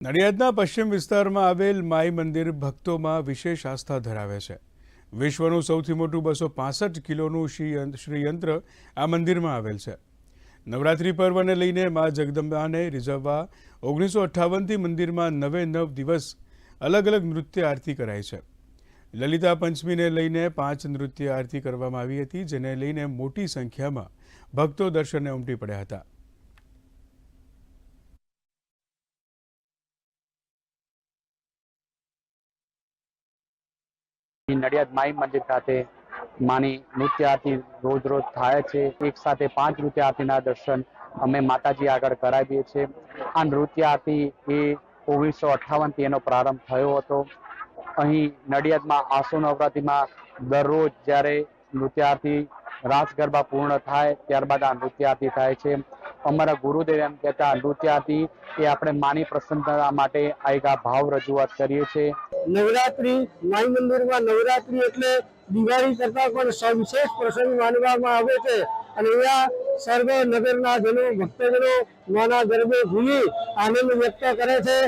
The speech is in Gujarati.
નડિયાદના પશ્ચિમ વિસ્તારમાં આવેલ માઈ મંદિર ભક્તોમાં વિશેષ આસ્થા ધરાવે છે. વિશ્વનું સૌથી મોટું બસો પાસઠ કિલોનું શ્રી શ્રીયંત્ર આ મંદિરમાં આવેલ છે. નવરાત્રિ પર્વને લઈને મા જગદંબાને રીઝવવા ઓગણીસો અઠ્ઠાવનથી મંદિરમાં નવે નવ દિવસ અલગ અલગ નૃત્ય આરતી કરાય છે. લલિતા પંચમીને લઈને પાંચ નૃત્ય આરતી કરવામાં આવી હતી, જેને લઈને મોટી સંખ્યામાં ભક્તો દર્શને ઉમટી પડ્યા હતા. નડિયાદ માઈ મંદિર ખાતે માની નૃત્ય આરતી રોજ રોજ થાય છે. એક સાથે પાંચ નૃત્ય આરતીના દર્શન અમે માતાજી આગળ કરાવીએ છીએ. આ નૃત્ય આરતી એ ઓગણીસો અઠ્ઠાવનથી એનો પ્રારંભ થયો હતો. અહીં નડિયાદમાં આસો નવરાત્રિમાં દરરોજ જ્યારે નૃત્ય આરતી રાસ ગરબા પૂર્ણ થાય ત્યારબાદ આ નૃત્ય આરતી થાય છે. અમારા ગુરુદેવ એમ કહેતા નૃત્ય આરતી એ આપણે માની પ્રસન્નતા માટે આ એક આ ભાવ રજૂઆત કરીએ છીએ. નવરાત્રી, માઈ મંદિરમાં નવરાત્રી એટલે દિવાળી કરતા પણ સવિશેષ પ્રસંગ માનવામાં આવે છે. અને અહીંયા સર્વ નગરના જનો, ભક્તજનો નાના ગરબે ભૂલી આનંદ વ્યક્ત કરે છે.